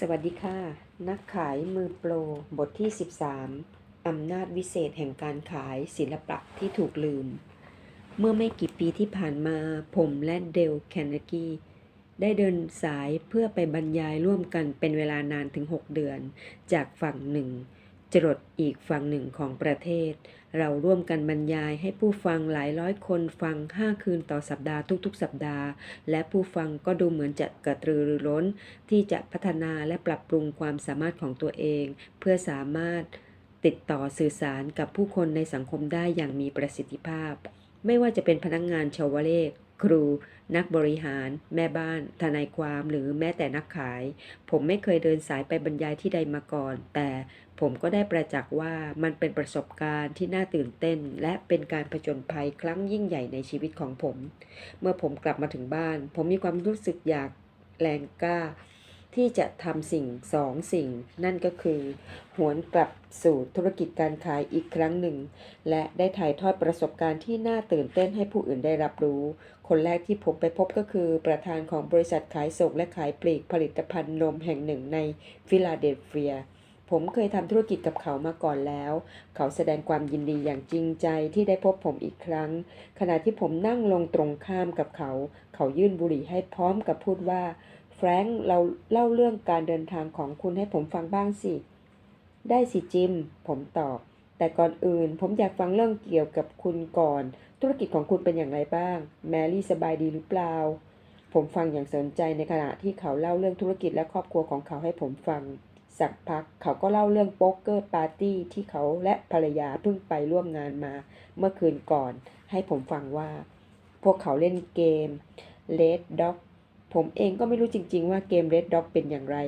สวัสดีค่ะ นักขายมือโปร บทที่ 13 อำนาจวิเศษแห่งการขายศิลปะที่ถูกลืม เมื่อไม่กี่ปีที่ผ่านมา ผมและเดลแคนเนกีได้เดินสายเพื่อไปบรรยายร่วมกันเป็นเวลานานถึง 6 เดือน จากฝั่งหนึ่ง จรดอีกฝั่งหนึ่งของประเทศ เราร่วมกันบรรยายให้ผู้ฟังหลายร้อยคนฟัง5คืนต่อสัปดาห์ทุกๆ สัปดาห์ และผู้ฟังก็ดูเหมือนจะกระตือรือร้น ที่จะพัฒนาและปรับปรุงความสามารถของตัวเอง เพื่อสามารถติดต่อสื่อสารกับผู้คนในสังคมได้อย่างมีประสิทธิภาพ ไม่ว่าจะเป็นพนักงงานชาวเลข ครู นักบริหาร แม่บ้าน ทนายความหรือแม้แต่นักขาย ผมไม่เคยเดินสายไปบรรยายที่ใดมาก่อน แต่ผมก็ได้ประจักษ์ว่ามันเป็นประสบการณ์ที่น่าตื่นเต้น และเป็นการผจญภัยครั้งยิ่งใหญ่ในชีวิตของผม เมื่อผมกลับมาถึงบ้าน ผมมีความรู้สึกอยากแรงกล้า ที่จะทำสิ่งสองสิ่ง นั่นก็คือ หวนกลับสู่ธุรกิจการขายอีกครั้งหนึ่ง และได้ถ่ายทอดประสบการณ์ที่น่าตื่นเต้นให้ผู้อื่นได้รับรู้ คนแรกที่ผมไปพบก็คือประธานของบริษัทขายส่งและขายปลีกผลิตภัณฑ์นมแห่งหนึ่งในฟิลาเดลเฟีย ผมเคยทำธุรกิจกับเขามาก่อนแล้ว เขาแสดงความยินดีอย่างจริงใจที่ได้พบผมอีกครั้ง ขณะที่ผมนั่งลงตรงข้ามกับเขา เขายื่นบุหรี่ให้พร้อมกับพูดว่า แฟรงค์เราเล่าเรื่องการเดินทางของคุณให้ผมฟังบ้างสิ ได้สิจิม ผมตอบ แต่ก่อนอื่นผมอยากฟังเรื่องเกี่ยวกับคุณก่อน ธุรกิจของคุณเป็นอย่างไรบ้าง แมรี่สบายดีหรือเปล่า ผมฟังอย่างสนใจในขณะที่เขาเล่าเรื่องธุรกิจและครอบครัวของเขาให้ผมฟัง สักพักเขาก็เล่าเรื่องโป๊กเกอร์ปาร์ตี้ที่เขาและภรรยาเพิ่งไปร่วมงานมา เมื่อคืนก่อน ให้ผมฟังว่า พวกเขาเล่นเกม Red Dog ผมเองก็ไม่รู้จริง ๆ ว่าเกม Red Dog เป็นอย่างไร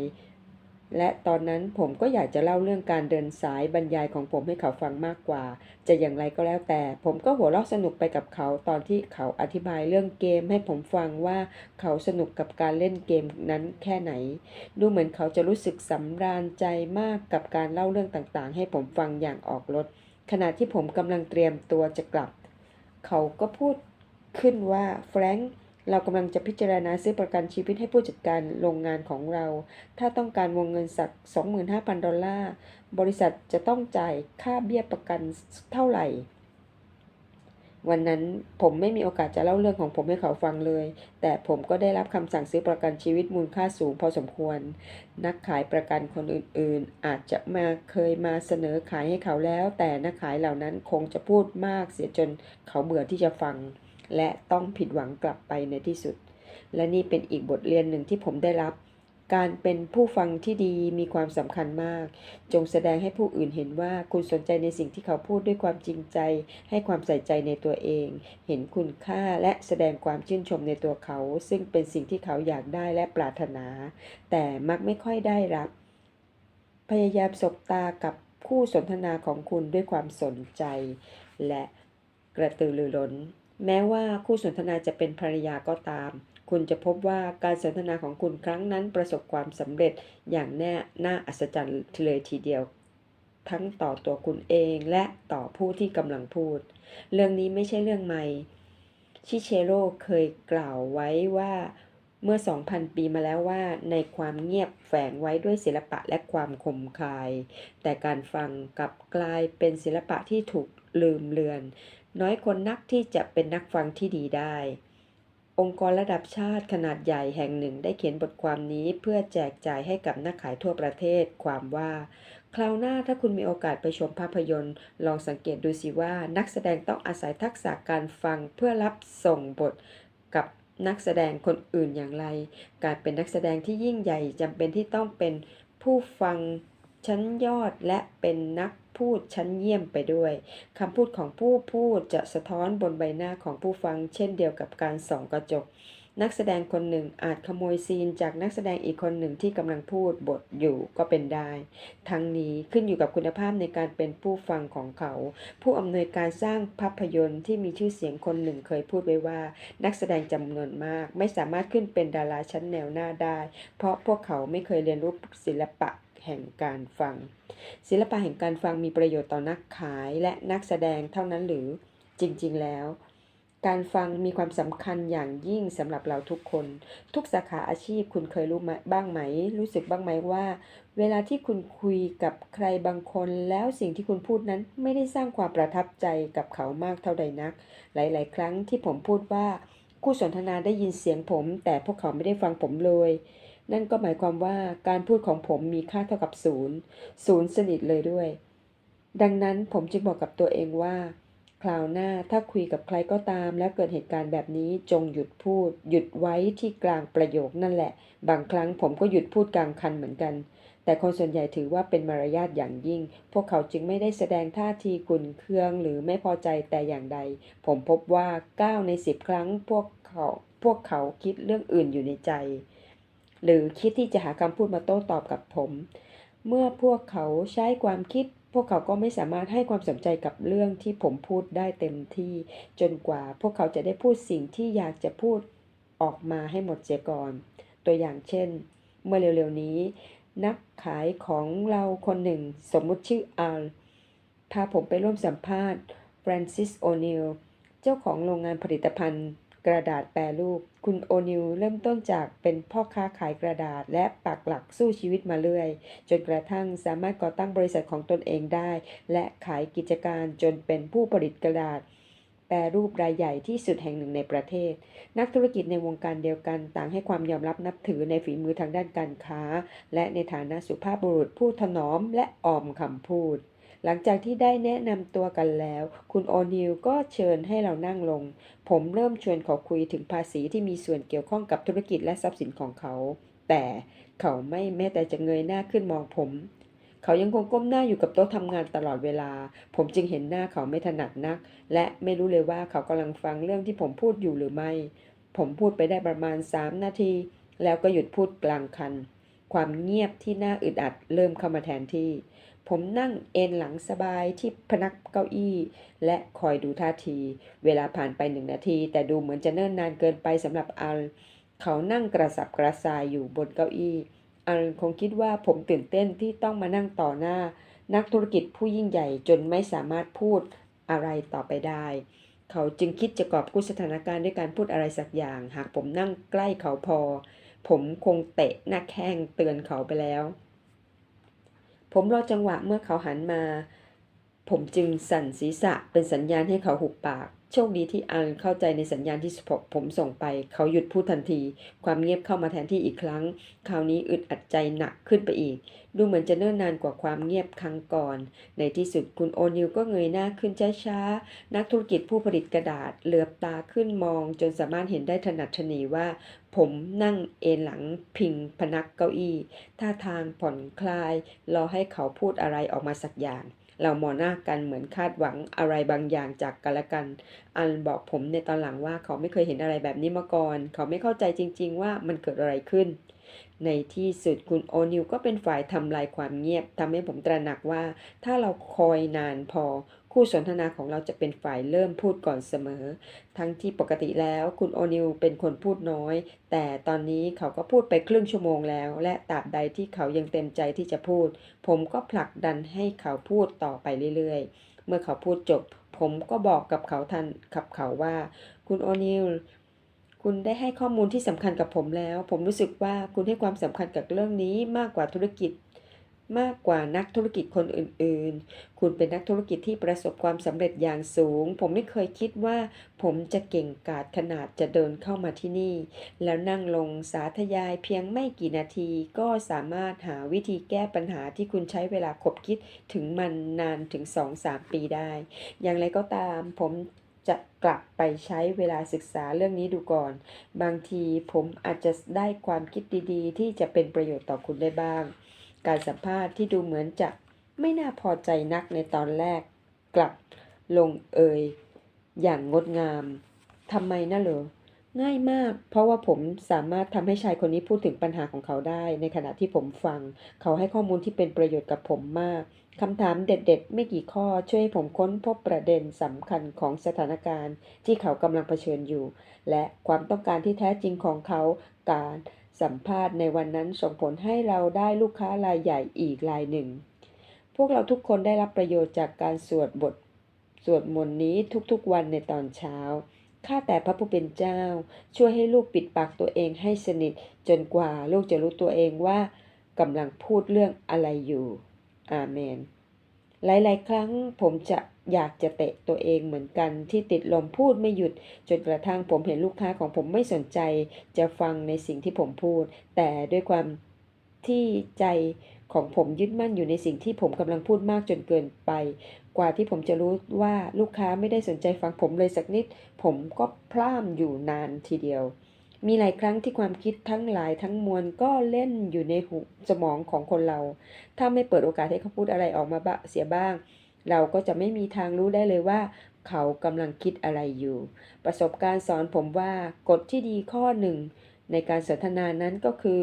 และตอนนั้นผมก็อยากจะเล่าเรื่องการเดินสายบรรยายของผมให้เขาฟังมากกว่า จะอย่างไรก็แล้วแต่ ผมก็หัวเราะสนุกไปกับเขาตอนที่เขาอธิบายเรื่องเกมให้ผมฟังว่าเขาสนุกกับการเล่นเกมนั้นแค่ไหน ดูเหมือนเขาจะรู้สึกสำราญใจมากกับการเล่าเรื่องต่างๆ ให้ผมฟังอย่างออกรถขณะที่ผมกำลังเตรียมตัวจะกลับ เขาก็พูดขึ้นว่าแฟรงค์ เรากำลังจะพิจารณาซื้อประกันชีวิตให้ผู้จัดการโรงงานของเรา ถ้าต้องการวงเงินสัก 25,000 ดอลลาร์ บริษัทจะต้องจ่ายค่าเบี้ยประกันเท่าไหร่ วันนั้นผมไม่มีโอกาสจะเล่าเรื่องของผมให้เขาฟังเลย แต่ผมก็ได้รับคำสั่งซื้อประกันชีวิตมูลค่าสูงพอสมควร นักขายประกันคนอื่นๆ อาจจะมาเคยมาเสนอขายให้เขาแล้ว แต่นักขายเหล่านั้นคงจะพูดมากเสียจนเขาเบื่อที่จะฟัง และต้องผิดหวังกลับไปในที่สุด และนี่เป็นอีกบทเรียนหนึ่งที่ผมได้รับ การเป็นผู้ฟังที่ดีมีความสำคัญมาก จงแสดงให้ผู้อื่นเห็นว่าคุณสนใจในสิ่งที่เขาพูดด้วยความจริงใจ ให้ความใส่ใจในตัวเอง เห็นคุณค่าและแสดงความชื่นชมในตัวเขา ซึ่งเป็นสิ่งที่เขาอยากได้และปรารถนา แต่มักไม่ค่อยได้รับ พยายามสบตากับคู่สนทนาของคุณด้วยความสนใจ และกระตือรือร้น แม้ว่าคู่สนทนาจะเป็นภรรยาก็ตาม คุณจะพบว่าการสนทนาของคุณครั้งนั้นประสบความสำเร็จอย่างแน่น่าอัศจรรย์เลยทีเดียว ทั้งต่อตัวคุณเองและต่อผู้ที่กำลังพูด เรื่องนี้ไม่ใช่เรื่องใหม่ ชิเชโร่เคยกล่าวไว้ว่าเมื่อ 2,000 ปีมาแล้วว่า ในความเงียบแฝงไว้ด้วยศิลปะและความคมคาย แต่การฟังกลับกลายเป็นศิลปะที่ถูกลืมเลือน น้อยคนนักที่จะเป็นนักฟังที่ดีได้ องค์กรระดับชาติขนาดใหญ่แห่งหนึ่งได้เขียนบทความนี้เพื่อแจกจ่ายให้กับนักขายทั่วประเทศความว่า คราวหน้าถ้าคุณมีโอกาสไปชมภาพยนตร์ ลองสังเกตดูสิว่านักแสดงต้องอาศัยทักษะการฟังเพื่อรับส่งบทกับนักแสดงคนอื่นอย่างไร การเป็นนักแสดงที่ยิ่งใหญ่จำเป็นที่ต้องเป็นผู้ฟัง ชั้นยอดและเป็นนักพูดชั้นเยี่ยมไปด้วยคำพูดของผู้พูดจะสะท้อนบนใบหน้าของผู้ฟัง เช่นเดียวกับการส่องกระจก นักแสดงคนหนึ่งอาจขโมยซีนจากนักแสดงอีกคนหนึ่งที่กำลังพูดบทอยู่ก็เป็นได้ ทั้งนี้ขึ้นอยู่กับคุณภาพในการเป็นผู้ฟังของเขา ผู้อำนวยการสร้างภาพยนตร์ที่มีชื่อเสียงคนหนึ่งเคยพูดไว้ว่า นักแสดงจำนวนมาก ไม่สามารถขึ้นเป็นดาราชั้นแนวหน้าได้ เพราะพวกเขาไม่เคยเรียนรู้ศิลปะ แห่งการฟัง ศิลปะแห่งการฟังมีประโยชน์ต่อนักขายและนักแสดงเท่านั้นหรือจริง ๆ แล้ว การฟังมีความสำคัญอย่างยิ่งสำหรับเราทุกคน ทุกสาขาอาชีพคุณเคยรู้บ้างไหม รู้สึกบ้างไหมว่า เวลาที่คุณคุยกับใครบางคนแล้วสิ่งที่คุณพูดนั้นไม่ได้สร้างความประทับใจกับเขามากเท่าใดนัก หลาย ๆ ครั้งที่ผมพูดว่าคู่สนทนาได้ยินเสียงผม แต่พวกเขาไม่ได้ฟังผมเลย นั่นก็หมายความว่าการพูดของผมมีค่าเท่ากับศูนย์ศูนย์สนิทเลยด้วย ดังนั้นผมจึงบอกกับตัวเองว่า คราวหน้าถ้าคุยกับใครก็ตาม แล้วเกิดเหตุการณ์แบบนี้จงหยุดพูด หยุดไว้ที่กลางประโยคนั่นแหละ บางครั้งผมก็หยุดพูดกลางคันเหมือนกัน แต่คนส่วนใหญ่ถือว่าเป็นมารยาทอย่างยิ่ง พวกเขาจึงไม่ได้แสดงท่าทีขุนเคืองหรือไม่พอใจแต่อย่างใด ผมพบว่า9ใน10 ครั้งพวกเขาพวกเขาคิดเรื่องอื่นอยู่ในใจ หรือคิดที่จะหาคำพูดมาโต้ตอบกับผม เมื่อพวกเขาใช้ความคิด พวกเขาก็ไม่สามารถให้ความสนใจกับเรื่องที่ผมพูดได้เต็มที่ จนกว่าพวกเขาจะได้พูดสิ่งที่อยากจะพูดออกมาให้หมดเสียก่อน ตัวอย่างเช่น เมื่อเร็วๆนี้ นักขายของเราคนหนึ่งสมมุติชื่ออาร์พาผมไปร่วมสัมภาษณ์ฟรานซิสโอนิลเจ้าของโรงงานผลิตภัณฑ์ กระดาษแปรรูป คุณโอนิลเริ่มต้นจากเป็นพ่อค้าขายกระดาษ และปักหลักสู้ชีวิตมาเรื่อย จนกระทั่งสามารถก่อตั้งบริษัทของตนเองได้ และขายกิจการจนเป็นผู้ผลิตกระดาษ แปรรูปรายใหญ่ที่สุดแห่งหนึ่งในประเทศ นักธุรกิจในวงการเดียวกันต่างให้ความยอมรับนับถือในฝีมือทางด้านการค้า และในฐานะสุภาพบุรุษผู้ถนอมและออมคำพูด หลังจากที่ได้แนะนำตัวกันแล้ว คุณโอนิลก็เชิญให้เรานั่งลง ผมเริ่มชวนเขาคุยถึงภาษีที่มีส่วนเกี่ยวข้องกับธุรกิจและทรัพย์สินของเขา แต่เขาไม่แม้แต่จะเงยหน้าขึ้นมองผม เขายังคงก้มหน้าอยู่กับโต๊ะทำงานตลอดเวลา ผมจึงเห็นหน้าเขาไม่ถนัดนัก และไม่รู้เลยว่าเขากำลังฟังเรื่องที่ผมพูดอยู่หรือไม่ ผมพูดไปได้ประมาณ 3 นาที แล้วก็หยุดพูดกลางคัน ความเงียบที่น่าอึดอัดเริ่มเข้ามาแทนที่ ผมนั่งเอนหลังสบายที่พนักเก้าอี้ และคอยดูท่าที เวลาผ่านไปหนึ่งนาที แต่ดูเหมือนจะเนิ่นนานเกินไปสำหรับอัล เขานั่งกระสับกระส่ายอยู่บนเก้าอี้ อัลคงคิดว่าผมตื่นเต้นที่ต้องมานั่งต่อหน้า นักธุรกิจผู้ยิ่งใหญ่จนไม่สามารถพูดอะไรต่อไปได้ เขาจึงคิดจะกอบกู้สถานการณ์ด้วยการพูดอะไรสักอย่าง หากผมนั่งใกล้เขาพอ ผมคงเตะหน้าแข้งเตือนเขาไปแล้ว ผมรอจังหวะเมื่อเขาหันมา ผมจึงสั่นศีรษะเป็นสัญญาณให้เขาหุบปาก โชคดีที่อันเข้าใจในสัญญาณที่ผมส่งไป เขาหยุดพูดทันที ความเงียบเข้ามาแทนที่อีกครั้ง คราวนี้อึดอัดใจหนักขึ้นไปอีก ดูเหมือนจะเนิ่นนานกว่าความเงียบครั้งก่อน ในที่สุดคุณโอนิลก็เงยหน้าขึ้นช้าๆ นักธุรกิจผู้ผลิตกระดาษเหลือบตาขึ้นมอง จนสามารถเห็นได้ถนัดถนีว่า ผมนั่งเอนหลังพิงพนักเก้าอี้ ท่าทางผ่อนคลาย รอให้เขาพูดอะไรออกมาสักอย่าง เรามองหน้ากันเหมือนคาดหวังอะไรบางอย่างจากกันและกัน อันบอกผมในตอนหลังว่าเขาไม่เคยเห็นอะไรแบบนี้มาก่อน เขาไม่เข้าใจจริง ๆ ว่ามันเกิดอะไรขึ้น ในที่สุดคุณโอนิวก็เป็นฝ่ายทำลายความเงียบทำให้ผมตระหนักว่า ถ้าเราคอยนานพอ คู่สนทนาของเราจะเป็นฝ่ายเริ่มพูดก่อนเสมอ ทั้งที่ปกติแล้วคุณโอนิลเป็นคนพูดน้อย แต่ตอนนี้เขาก็พูดไปครึ่งชั่วโมงแล้ว และตราบใดที่เขายังเต็มใจที่จะพูด ผมก็ผลักดันให้เขาพูดต่อไปเรื่อยๆ เมื่อเขาพูดจบ ผมก็บอกกับเขาทันกับเขาว่า คุณโอนิลคุณได้ให้ข้อมูลที่สำคัญกับผมแล้ว ผมรู้สึกว่าคุณให้ความสำคัญกับเรื่องนี้มากกว่าธุรกิจ มากกว่านักธุรกิจคนอื่นๆ คุณเป็นนักธุรกิจที่ประสบความสำเร็จอย่างสูง ผมไม่เคยคิดว่าผมจะเก่งกาจขนาดจะเดินเข้ามาที่นี่ แล้วนั่งลงสาธยายเพียงไม่กี่นาที ก็สามารถหาวิธีแก้ปัญหาที่คุณใช้เวลาคบคิดถึงมันนานถึง 2-3 ปีได้ อย่างไรก็ตามผมจะกลับไปใช้เวลาศึกษาเรื่องนี้ดูก่อน บางทีผมอาจจะได้ความคิดดีๆ ที่จะเป็นประโยชน์ต่อคุณได้บ้าง การสัมภาษณ์ที่ดูเหมือนจะไม่น่าพอใจนักในตอนแรก กลับลงเอยอย่างงดงามทำไมนะเหรอง่ายมาก เพราะว่าผมสามารถทำให้ชายคนนี้พูดถึงปัญหาของเขาได้ ในขณะที่ผมฟัง เขาให้ข้อมูลที่เป็นประโยชน์กับผมมากคำถามเด็ด ๆ ไม่กี่ข้อช่วยให้ผมค้นพบประเด็นสำคัญของสถานการณ์ที่เขากำลังเผชิญอยู่ และความต้องการที่แท้จริงของเขาการ สัมภาษณ์ในวันนั้นส่งผลให้เราได้ลูกค้ารายใหญ่อีกรายหนึ่ง พวกเราทุกคนได้รับประโยชน์จากการสวดบท สวดมนต์นี้ทุกๆวันในตอนเช้า ข้าแต่พระผู้เป็นเจ้า ช่วยให้ลูกปิดปากตัวเองให้สนิท จนกว่าลูกจะรู้ตัวเองว่ากำลังพูดเรื่องอะไรอยู่ อาเมน หลายๆ ครั้งผมจะอยากจะเตะตัวเองเหมือนกันที่ติดลมพูดไม่หยุด จนกระทั่งผมเห็นลูกค้าของผมไม่สนใจ จะฟังในสิ่งที่ผมพูด แต่ด้วยความที่ใจของผมยึดมั่นอยู่ในสิ่งที่ผมกำลังพูดมากจนเกินไป กว่าที่ผมจะรู้ว่าลูกค้าไม่ได้สนใจฟังผมเลยสักนิด ผมก็พร่ำอยู่นานทีเดียว มีหลายครั้งที่ความคิดทั้งหลายทั้งมวลก็เล่นอยู่ในหูสมองของคนเรา ถ้าไม่เปิดโอกาสให้เขาพูดอะไรออกมาบะเสียบ้าง เราก็จะไม่มีทางรู้ได้เลยว่า เขากำลังคิดอะไรอยู่ ประสบการณ์สอนผมว่ากฎที่ดีข้อหนึ่งในการสนทนานั้นก็คือ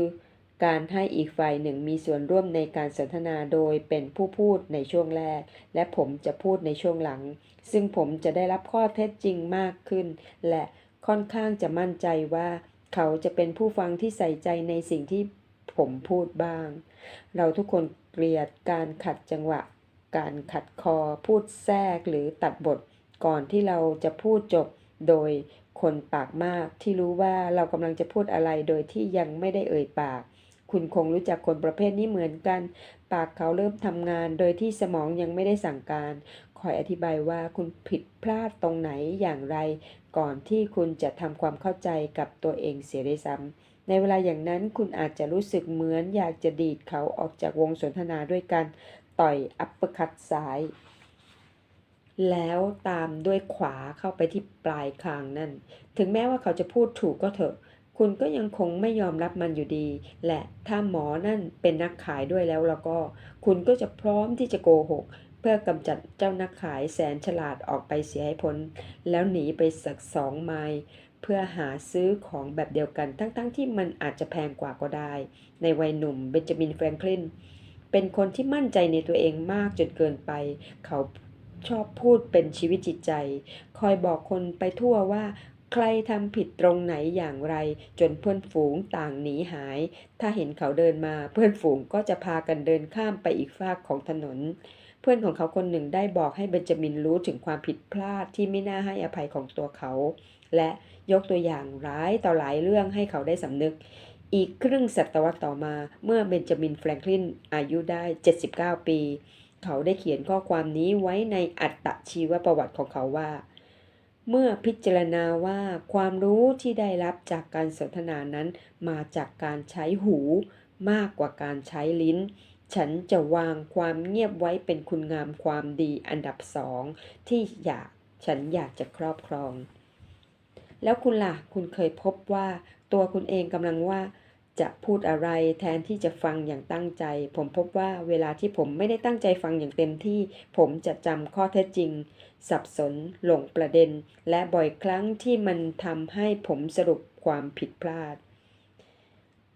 การให้อีกฝ่ายหนึ่งมีส่วนร่วมในการสนทนาโดยเป็นผู้พูดในช่วงแรก และผมจะพูดในช่วงหลัง ซึ่งผมจะได้รับข้อเท็จจริงมากขึ้น และค่อนข้างจะมั่นใจว่า เขาจะเป็นผู้ฟังที่ใส่ใจในสิ่งที่ผมพูดบ้าง เราทุกคนเกลียดการขัดจังหวะ การขัดคอ พูดแทรกหรือตัดบท ก่อนที่เราจะพูดจบโดยคนปากมากที่รู้ว่าเรากำลังจะพูดอะไรโดยที่ยังไม่ได้เอ่ยปาก คุณคงรู้จักคนประเภทนี้เหมือนกัน ปากเขาเริ่มทำงานโดยที่สมองยังไม่ได้สั่งการคอยอธิบายว่าคุณผิดพลาดตรงไหนอย่างไร ก่อนที่คุณจะทำความเข้าใจกับตัวเองเสียด้วยซ้ำในเวลาอย่างนั้นคุณอาจจะรู้สึกเหมือนอยากจะดีดเขาออกจากวงสนทนาด้วยกันต่อยอัปเปอร์คัตซ้าย แล้วตามด้วยขวาเข้าไปที่ปลายคางนั่น ถึงแม้ว่าเขาจะพูดถูกก็เถอะคุณก็ยังคงไม่ยอมรับมันอยู่ดี และถ้าหมอนั่นเป็นนักขายด้วยแล้วแล้วก็ คุณก็จะพร้อมที่จะโกหก เพื่อกำจัดเจ้านักขายแสนฉลาดออกไปเสียให้พ้น แล้วหนีไปสักสองไมล์เพื่อหาซื้อของแบบเดียวกันทั้งๆทที่มันอาจจะแพงกว่าก็ได้ ในวัยหนุ่มเบนจามินแฟรงคลินเป็นคนที่มั่นใจในตัวเองมากจนเกินไป เขาชอบพูดเป็นชีวิตจิตใจ คอยบอกคนไปทั่วว่าใครทำผิดตรงไหนอย่างไร จนเพื่อนฝูงต่างหนีหาย ถ้าเห็นเขาเดินมาเพื่อนฝูงก็จะพากันเดินข้ามไปอีกฝากของถนน เพื่อนของเขาคนหนึ่งได้บอกให้เบนจามินรู้ถึงความผิดพลาดที่ไม่น่าให้อภัยของตัวเขา และยกตัวอย่างร้ายต่อหลายเรื่องให้เขาได้สำนึก อีกครึ่งศตวรรษต่อมาเมื่อเบนจามินแฟรงคลินอายุได้ 79 ปี เขาได้เขียนข้อความนี้ไว้ในอัตชีวประวัติของเขาว่าเมื่อพิจารณาว่าความรู้ที่ได้รับจากการสนทนานั้นมาจากการใช้หูมากกว่าการใช้ลิ้น ฉันจะวางความเงียบไว้เป็นคุณงามความดีอันดับสองที่อยากฉันอยากจะครอบครอง แล้วคุณล่ะคุณเคยพบว่า ตัวคุณเองกำลังว่า จะพูดอะไรแทนที่จะฟังอย่างตั้งใจ ผมพบว่าเวลาที่ผมไม่ได้ตั้งใจฟังอย่างเต็มที่ ผมจะจำข้อเท็จจริง สับสนหลงประเด็น และบ่อยครั้งที่มันทำให้ผมสรุปความผิดพลาด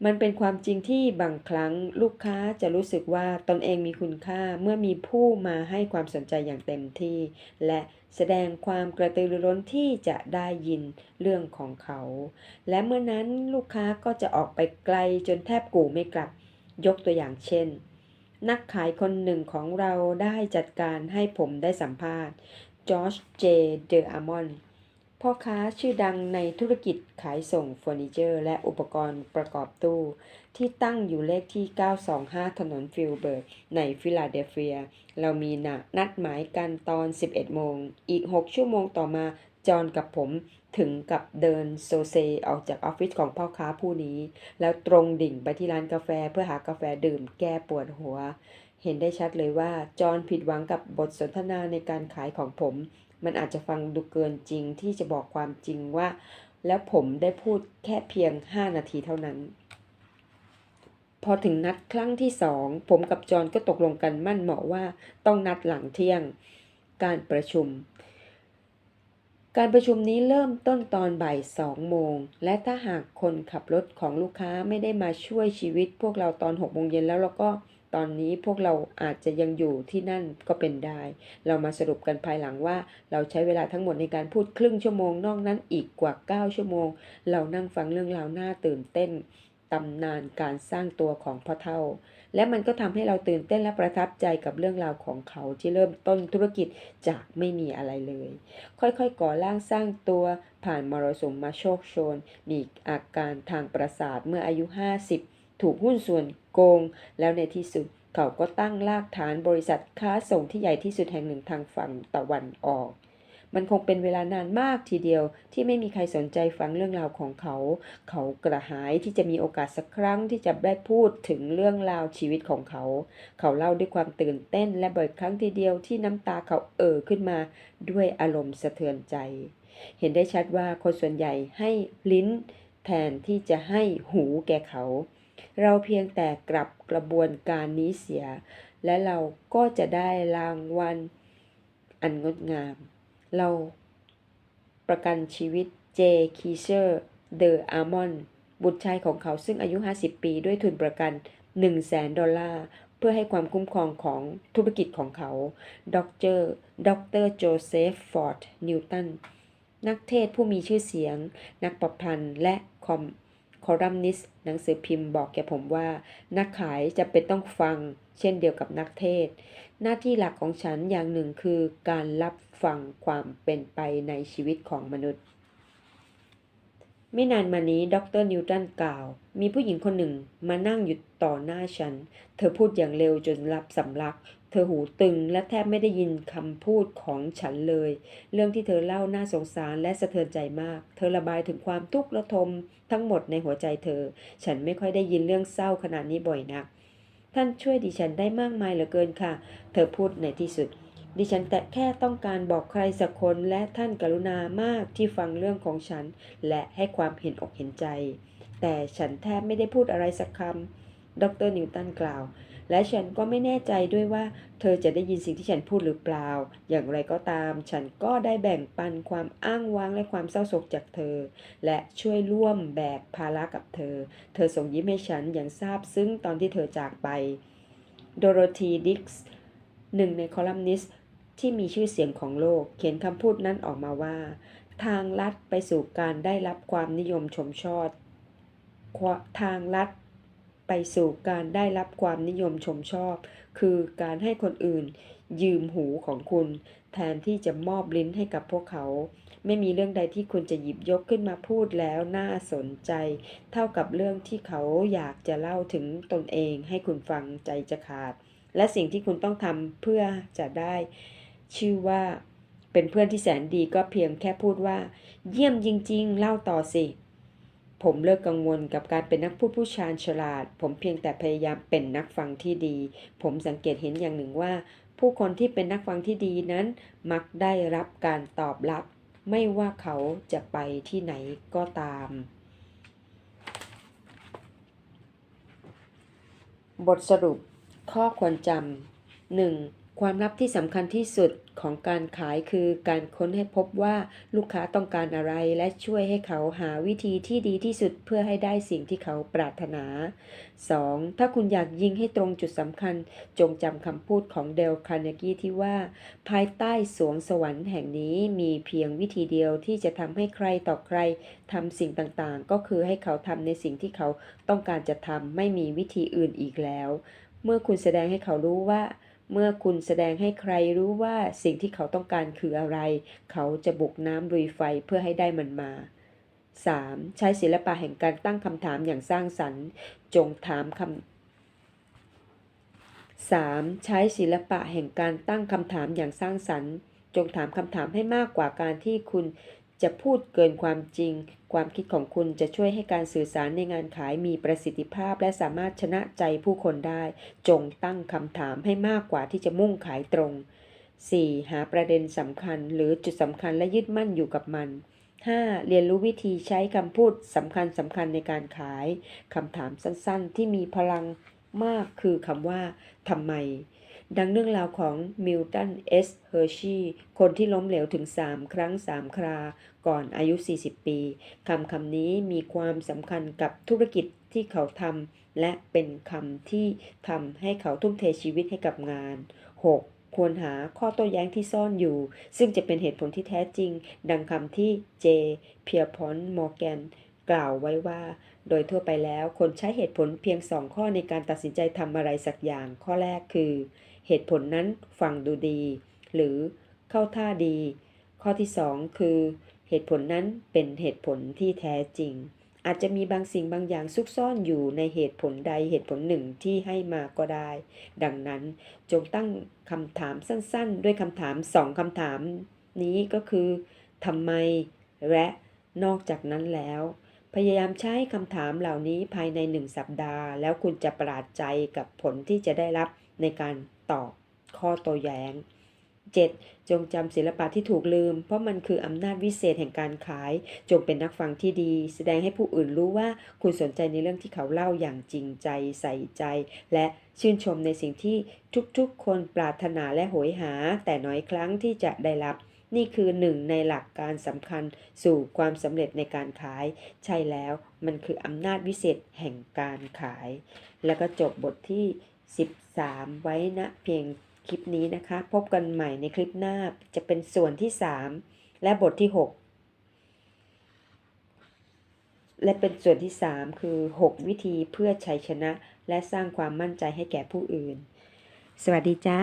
มันเป็นความจริงที่บางครั้งลูกค้าจะรู้สึกว่าตนเองมีคุณค่าเมื่อมีผู้มาให้ความสนใจอย่างเต็มที่ และแสดงความกระตือรือร้นที่จะได้ยินเรื่องของเขา และเมื่อนั้นลูกค้าก็จะออกไปไกลจนแทบกู่ไม่กลับ ยกตัวอย่างเช่น นักขายคนหนึ่งของเราได้จัดการให้ผมได้สัมภาษณ์จอร์จเจ เดออามอน พ่อค้าชื่อดังในธุรกิจขายส่งเฟอร์นิเจอร์และอุปกรณ์ประกอบตู้ ที่ตั้งอยู่เลขที่ 925 ถนนฟิลเบิร์กในฟิลาเดลเฟีย เรามีนัดหมายกันตอน 11 โมง อีก 6 ชั่วโมงต่อมา จอนกับผมถึงกับเดินโซเซออกจากออฟฟิศของพ่อค้าผู้นี้ แล้วตรงดิ่งไปที่ร้านกาแฟเพื่อหากาแฟดื่มแก้ปวดหัว เห็นได้ชัดเลยว่าจอนผิดหวังกับบทสนทนาในการขายของผม มันอาจจะฟังดูเกินจริงที่จะบอกความจริงว่า แล้วผมได้พูดแค่เพียง 5 นาทีเท่านั้น พอถึงนัดครั้งที่สองผมกับจอนก็ตกลงกันมั่นเหมาะว่าต้องนัดหลังเที่ยงการประชุม การประชุมนี้เริ่มต้นตอนบ่ายสองโมง และถ้าหากคนขับรถของลูกค้าไม่ได้มาช่วยชีวิตพวกเราตอนหกโมงเย็นแล้วแล้วก็ ตอนนี้พวกเราอาจจะยังอยู่ที่นั่นก็เป็นได้ เรามาสรุปกันภายหลังว่า เราใช้เวลาทั้งหมดในการพูดครึ่งชั่วโมงนอกนั้นอีกกว่า 9 ชั่วโมง เรานั่งฟังเรื่องราวน่าตื่นเต้นตำนานการสร้างตัวของพ่อเท่า และมันก็ทำให้เราตื่นเต้นและประทับใจกับเรื่องราวของเขาที่เริ่มต้นธุรกิจจากไม่มีอะไรเลย ค่อยๆก่อร่างสร้างตัวผ่านมรสุมมาโชคโชน มีอาการทางประสาทเมื่ออายุ 50 ถูกหุ้นส่วน โกง แล้วในที่สุดเขาก็ตั้งรากฐานบริษัทค้าส่งที่ใหญ่ที่สุดแห่งหนึ่งทางฝั่งตะวันออก มันคงเป็นเวลานานมากทีเดียวที่ไม่มีใครสนใจฟังเรื่องราวของเขา เขากระหายที่จะมีโอกาสสักครั้งที่จะได้พูดถึงเรื่องราวชีวิตของเขา เขาเล่าด้วยความตื่นเต้นและบ่อยครั้งทีเดียวที่น้ำตาเขาเอ่อขึ้นมาด้วยอารมณ์สะเทือนใจ เห็นได้ชัดว่าคนส่วนใหญ่ให้ลิ้นแทนที่จะให้หูแก่เขา เราเพียงแต่กลับกระบวนการนี้เสีย และเราก็จะได้รางวัลอันงดงาม เราประกันชีวิตเจคีเชอร์เดออาร์มอนบุตรชายของเขาซึ่งอายุ 50 ปีด้วยทุนประกัน 1 0 0 0 0แสนดอลลาร์ เพื่อให้ความคุ้มครองของธุรกิจของเขา ดรดรโจเซฟ ฟอร์ด นิวตัน นักเทศผู้มีชื่อเสียง นักประพันธ์และคอม คอรัมนิสต์หนังสือพิมพ์บอกแก่ผมว่า นักขายจะเป็นต้องฟัง เช่นเดียวกับนักเทศ หน้าที่หลักของฉันอย่างหนึ่งคือการรับฟังความเป็นไปในชีวิตของมนุษย์ ไม่นานมานี้ดรนิวตันกล่าว มีผู้หญิงคนหนึ่งมานั่งอยู่ต่อหน้าฉัน เธอพูดอย่างเร็วจนรับสำลักเธอหูตึงและแทบไม่ได้ยินคำพูดของฉันเลย เรื่องที่เธอเล่าน่าสงสารและสะเทือนใจมาก เธอระบายถึงความทุกข์ระทมทั้งหมดในหัวใจเธอ ฉันไม่ค่อยได้ยินเรื่องเศร้าขนาดนี้บ่อยนัก ท่านช่วยดิฉันได้มากมายเหลือเกินค่ะ เธอพูดในที่สุด ดิฉันแต่แค่ต้องการบอกใครสักคนและท่านกรุณามากที่ฟังเรื่องของฉัน และให้ความเห็นอกเห็นใจ แต่ฉันแทบไม่ได้พูดอะไรสักคำดรนิวตันกล่าว และฉันก็ไม่แน่ใจด้วยว่า เธอจะได้ยินสิ่งที่ฉันพูดหรือเปล่า อย่างไรก็ตาม ฉันก็ได้แบ่งปันความอ้างว้างและความเศร้าโศกจากเธอ และช่วยร่วมแบกภาระกับเธอ เธอส่งยิ้มให้ฉันอย่างซาบซึ้งตอนที่เธอจากไป โดโรธีดิกส์หนึ่งในคอลัมนิสต์ที่มีชื่อเสียงของโลก เขียนคำพูดนั้นออกมาว่า ทางลัดไปสู่การได้รับความนิยมชมชอบทางลัด ไปสู่การได้รับความนิยมชมชอบ คือการให้คนอื่น ยืมหูของคุณ แทนที่จะมอบลิ้นให้กับพวกเขา ไม่มีเรื่องใดที่คุณจะหยิบยกขึ้นมาพูดแล้วน่าสนใจ เท่ากับเรื่องที่เขาอยากจะเล่าถึงตนเอง ให้คุณฟังใจจะขาด และสิ่งที่คุณต้องทำเพื่อจะได้ ชื่อว่า เป็นเพื่อนที่แสนดีก็เพียงแค่พูดว่า เยี่ยมจริง ๆ เล่าต่อสิ ผมเลิกกังวลกับการเป็นนักพูดผู้ชาญฉลาด ผมเพียงแต่พยายามเป็นนักฟังที่ดี ผมสังเกตเห็นอย่างหนึ่งว่า ผู้คนที่เป็นนักฟังที่ดีนั้น มักได้รับการตอบรับ ไม่ว่าเขาจะไปที่ไหนก็ตาม บทสรุปข้อควรจำหนึ่งความลับที่สำคัญที่สุด ของการขายคือการค้นให้พบว่าลูกค้าต้องการอะไรและช่วยให้เขาหาวิธีที่ดีที่สุดเพื่อให้ได้สิ่งที่เขาปรารถนา 2. ถ้าคุณอยากยิงให้ตรงจุดสำคัญ จงจำคำพูดของเดลคาร์เนกีที่ว่า ภายใต้สวงสวรรค์แห่งนี้มีเพียงวิธีเดียวที่จะทำให้ใครต่อใครทำสิ่งต่างๆ ก็คือให้เขาทำในสิ่งที่เขาต้องการจะทำไม่มีวิธีอื่นอีกแล้ว เมื่อคุณแสดงให้เขารู้ว่า เมื่อคุณแสดงให้ใครรู้ว่าสิ่งที่เขาต้องการคืออะไร เขาจะบุกน้ำลุยไฟเพื่อให้ได้มันมา 3. ใช้ศิลปะแห่งการตั้งคำถามอย่างสร้างสรรค์ จงถามคำ 3. ใช้ศิลปะแห่งการตั้งคำถามอย่างสร้างสรรค์ จงถามคำถามให้มากกว่าการที่คุณจะพูดเกินความจริง ความคิดของคุณจะช่วยให้การสื่อสารในงานขายมีประสิทธิภาพ และสามารถชนะใจผู้คนได้ จงตั้งคำถามให้มากกว่าที่จะมุ่งขายตรง 4. หาประเด็นสำคัญหรือจุดสำคัญและยึดมั่นอยู่กับมัน 5. เรียนรู้วิธีใช้คำพูดสำคัญสำคัญในการขายคำถามสั้นๆ ที่มีพลังมากคือคำว่าทำไม ดังเรื่องราวของมิลตันเอสเฮอร์ชีคนที่ล้มเหลวถึง 3 ครั้ง 3 คราก่อนอายุ 40 ปีคำคำนี้มีความสำคัญกับธุรกิจที่เขาทำและเป็นคำที่ทำให้เขาทุ่มเทชีวิตให้กับงาน 6. ควรหาข้อโต้แย้งที่ซ่อนอยู่ ซึ่งจะเป็นเหตุผลที่แท้จริง ดังคำที่เจเพียร์พอนมอร์แกน กล่าวไว้ว่า โดยทั่วไปแล้วคนใช้เหตุผลเพียงสองข้อในการตัดสินใจทำอะไรสักอย่าง ข้อแรกคือ เหตุผลนั้นฟังดูดี หรือเข้าท่าดี ข้อที่สองคือ เหตุผลนั้นเป็นเหตุผลที่แท้จริง อาจจะมีบางสิ่งบางอย่างซุกซ่อนอยู่ในเหตุผลใดเหตุผลหนึ่งที่ให้มาก็ได้ ดังนั้นจงตั้งคำถามสั้นๆ ด้วยคำถามสองคำถาม นี้ก็คือทำไมและนอกจากนั้นแล้ว พยายามใช้คำถามเหล่านี้ภายในหนึ่งสัปดาห์ แล้วคุณจะประหลาดใจกับผลที่จะได้รับในการตอบข้อโต้แย้ง 7. จงจำศิลปะที่ถูกลืม เพราะมันคืออำนาจวิเศษแห่งการขาย จงเป็นนักฟังที่ดี แสดงให้ผู้อื่นรู้ว่าคุณสนใจในเรื่องที่เขาเล่าอย่างจริงใจใส่ใจ และชื่นชมในสิ่งที่ทุกๆ คนปรารถนาและโหยหา แต่น้อยครั้งที่จะได้รับ นี่คือหนึ่งในหลักการสำคัญสู่ความสำเร็จในการขาย ใช่แล้วมันคืออำนาจวิเศษแห่งการขาย แล้วก็จบบทที่ 13 ไว้ณเพียงคลิปนี้นะคะ พบกันใหม่ในคลิปหน้าจะเป็นส่วนที่ 3 และบทที่ 6 และเป็นส่วนที่ 3 คือ 6 วิธีเพื่อชัยชนะ และสร้างความมั่นใจให้แก่ผู้อื่น สวัสดีจ้า